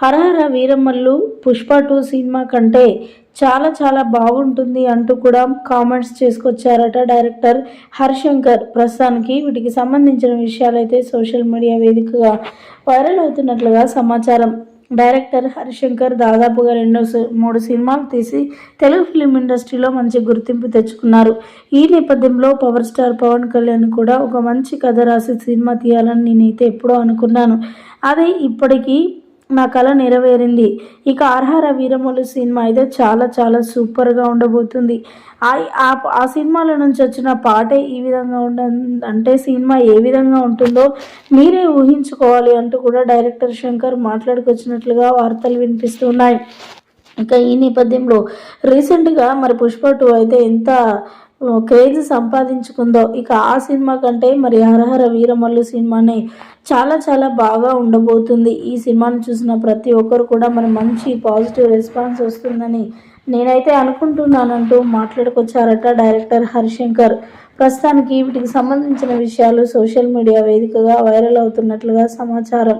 హరహర Veeramallu Pushpa two cinema కంటే చాలా చాలా బాగుంటుంది అంటూ కూడా కామెంట్స్ చేసుకొచ్చారట డైరెక్టర్ హరిశంకర్. ప్రస్తుతానికి వీటికి సంబంధించిన విషయాలైతే సోషల్ మీడియా వేదికగా వైరల్ అవుతున్నట్లుగా సమాచారం. డైరెక్టర్ హరిశంకర్ దాదాపుగా రెండో మూడు సినిమాలు తీసి తెలుగు ఫిలిం ఇండస్ట్రీలో మంచి గుర్తింపు తెచ్చుకున్నారు. ఈ నేపథ్యంలో పవర్ స్టార్ పవన్ కళ్యాణ్ కూడా ఒక మంచి కథ రాసి సినిమా తీయాలని నేనైతే ఎప్పుడో అనుకున్నాను. అదే ఇప్పటికీ నా కళ నెరవేరింది. ఇక ఆర్హార వీరములు సినిమా అయితే చాలా చాలా సూపర్గా ఉండబోతుంది. ఆ ఆ- ఆ సినిమాల నుంచి వచ్చిన పాటే ఈ విధంగా ఉండ అంటే సినిమా ఏ విధంగా ఉంటుందో మీరే ఊహించుకోవాలి అంటూ కూడా డైరెక్టర్ శంకర్ మాట్లాడుకొచ్చినట్లుగా వార్తలు వినిపిస్తున్నాయి. ఇంకా ఈ నేపథ్యంలో రీసెంట్గా మరి పుష్ప టూ అయితే ఎంత క్రేజ్ సంపాదించుకుందో ఇక ఆ సినిమా కంటే మరి హరహర వీరమల్లు సినిమానే చాలా చాలా బాగా ఉండబోతుంది. ఈ సినిమాను చూసిన ప్రతి ఒక్కరు కూడా మరి మంచి పాజిటివ్ రెస్పాన్స్ వస్తుందని నేనైతే అనుకుంటున్నానంటూ మాట్లాడుకొచ్చారట డైరెక్టర్ హరిశంకర్. ప్రస్తుతానికి వీటికి సంబంధించిన విషయాలు సోషల్ మీడియా వేదికగా వైరల్ అవుతున్నట్లుగా సమాచారం.